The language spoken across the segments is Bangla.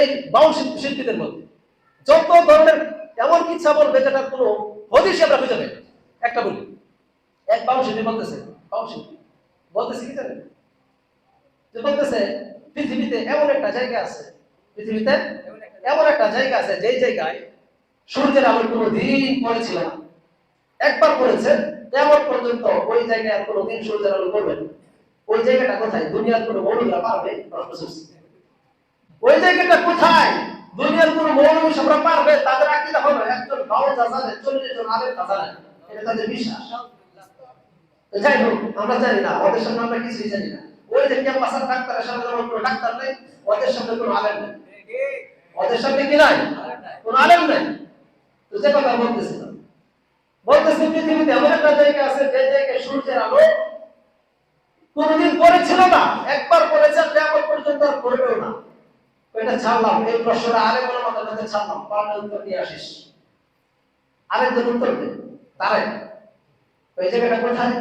এই বাউল শিল্পীদের মধ্যে যত ধরনের এমন কিচ্ছা বলবে যেটার কোনো হদিসই আমরা খুঁজে পাই একটা বলি, এক বাউল শিল্পী বলতেছে বাউল শিল্পী বলতেছে কি জানেন? যে বলতেছে, পৃথিবীতে এমন একটা জায়গা আছে, পৃথিবীতে এমন একটা জায়গা আছে, যেই জায়গায় সূর্যের আলো কোনো দিন পড়েছিল না। একবার পড়েছে, তেমন পর্যন্ত ওই জায়গায় আর কোনো দিন সূর্যের আলো পড়বে ওই জায়গাটা কোথায়? দুনিয়ার কোনো মৌলরা পারবে প্রশ্ন সৃষ্টি ওই জায়গাটা কোথায়? দুনিয়ার কোনো মৌলবী সবরা পারবে তাদের একজন জন আলেম এটা তাদের বিশ্বাস। যাই হোক, আমরা জানি না, ওদের সামনে আমরা কিছুই জানি না। ওই যে কোনো ডাক্তার নেই, ওদের সামনে কোনো আলেম নেই। ওদের কি নাই? কোনো আলেম নেই। তো যে কথা বলতেছিলাম, বলতেছি পৃথিবীতে এমন একটা জায়গা আছে, যে জায়গায় সূর্যের আলো কোনদিন পড়েছিল না। একবার পড়েছে কেমন পর্যন্ত আর পড়বেও না এটা ছাড়লাম, এই প্রশ্নটা আরে কোনো মতো কাছে ছাড়লাম পারলে উত্তর দিয়ে আসিস। আরেকজন উত্তর দে, তারে। ওই জায়গাটা কোথায়?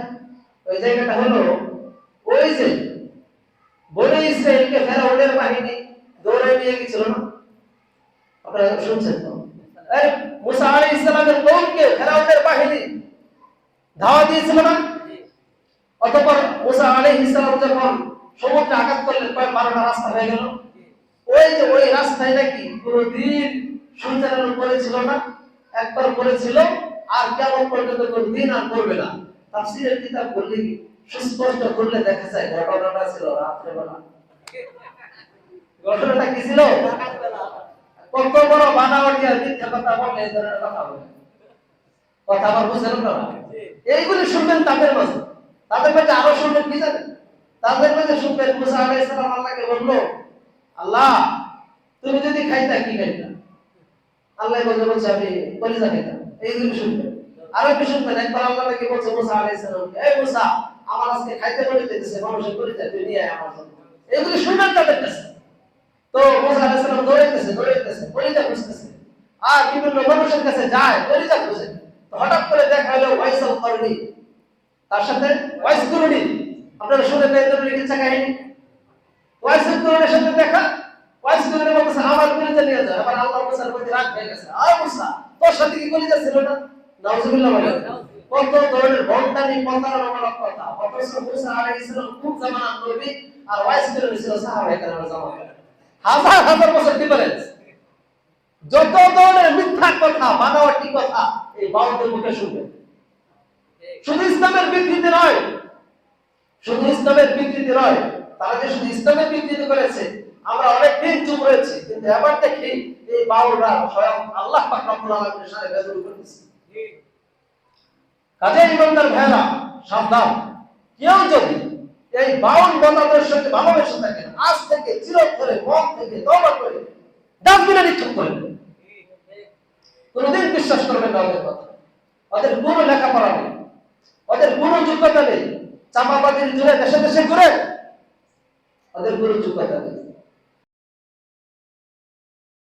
ওই জায়গাটা হলো, ওই যে বনে ইসরায়েলকে ফেরাউনের বাহিনী দৌড়ে নিয়ে গেছিল না? আপনারা শুনছেন তো? মুসা আলাইহিস সালামের কওমকে ফেরাউনের বাহিনী ধাওয়া দিয়েছিল না? অতঃপর মুসা আলাইহিস সালাম যখন সমুদ্রে আঘাত করলেন প্রায় বারোটা রাস্তা হয়ে গেল। ওই যে ওই রাস্তায় নাকি কোনদিন সূর্যালোক করেছিল না? একবার করেছিল, আর কেমন পর্যন্ত কোনদিন আর করবে না? তাফসীরের কিতাব বললে কি সুস্পষ্ট করলে দেখা যায় ঘটনাটা ছিল রাত্রেবেলা? ঘটনাটা কি ছিল? কত বড় বানাওয়াটি আর মিথ্যা কথা বলে এই ধরনের কথা বলে। কথা আবার বুঝলেন না এইগুলি শুনবেন তাদের মাঝে। তাদের মাঝে আরও শুনবেন কি জানেন? তাদের মাঝে শুনবেন মুসা আলাইহিস আল্লাহকে বলল আল্লাহ তুমি যদি খাইতা কি খাইতা? আল্লাহ বলতে বলছে, আমি কলিজা খাইতাম। এইগুলি শুনবেন আরও কি শুনবেন একবার আল্লাহ নাকি বলছে, মুসা আলাইহিস সালাম, এই মুসা, আমার আজকে খাইতে বলে দিতেছে মানুষের কলিজা, তুই নিয়ে আমার জন্য। এগুলি শুনবেন তাদের কাছে তো মুসা আলাইহিস সালাম দৌড়াইতেছে দৌড়াইতেছে, কলিজা খুঁজতেছে। আর বিভিন্ন মানুষের কাছে যায়, কলিজা খুঁজে। হঠাৎ করে দেখা হলো ওয়াইসাল করনি তার সাথে ওয়াইস করনি আপনারা শুনে পেয়ে যাবেন লিখিত কাহিনী? ওয়াইস করনির সাথে দেখা আমার আবার আল্লাহ মুসার প্রতি রাগ হয়ে গেছে। তোর সাথে কি নাউজুবিল্লাহ বলে। কত ধরনের কথা খুব জামানার নবী আর ছিল হাজার হাজার বছর ডিফারেন্স যত ধরনের মিথ্যা কথা বানাওয়াটি কথা, এই মুখে শুনবে। শুধু ইসলামের বিকৃতি নয়। শুধু ইসলামের নয়, তারা যে শুধু ইসলামের বিকৃতি করেছে, আমরা অনেক চুপ রয়েছি, কিন্তু এবার দেখি এই বাউলরা স্বয়ং আল্লাহ রব্বুল আলামিনের সাথে বেদুল করতেছে। কাজে ইমানদার ভাইরা সাবধান। কেউ যদি এই বাউল মতাদর্শকে ভালোবেসে থাকেন আজ থেকে চিরতরে মন থেকে তবা করে ডাস্টবিনে নিক্ষেপ করে। কোনোদিন বিশ্বাস করবেন না ওদের কথা। ওদের কোনো লেখাপড়া নেই। ওদের কোনো যোগ্যতা নেই। চাপাবাজির জুড়ে দেশে দেশে ঘুরে। ওদের কোনো যোগ্যতা নেই।